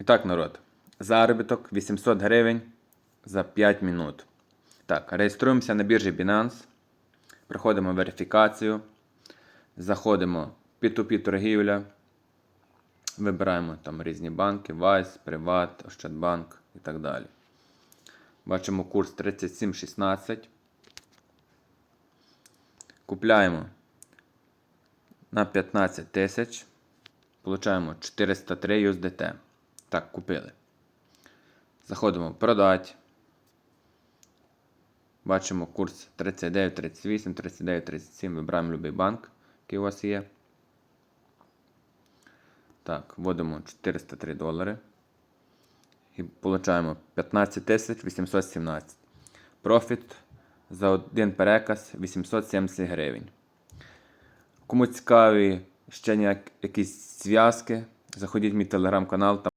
І так, народ. Заробіток 800 гривень за 5 минут. Так, реєструємося на біржі Binance. Проходимо верифікацію. Заходимо в P2P торгівля. Вибираємо там різні банки, Vice, Приват, Ощадбанк і так далі. Бачимо курс 37,16. Купляємо на 15 тисяч. Получаємо 403 USDT. Так, купили. Заходимо в продать. Бачимо курс 39,38, 39,37. Вибираємо будь-який банк, який у вас є. Так, вводимо 403 долари. І получаємо 15 817. Профіт за один переказ 870 гривень. Кому цікаві ще якісь зв'язки, заходіть в мій телеграм-канал.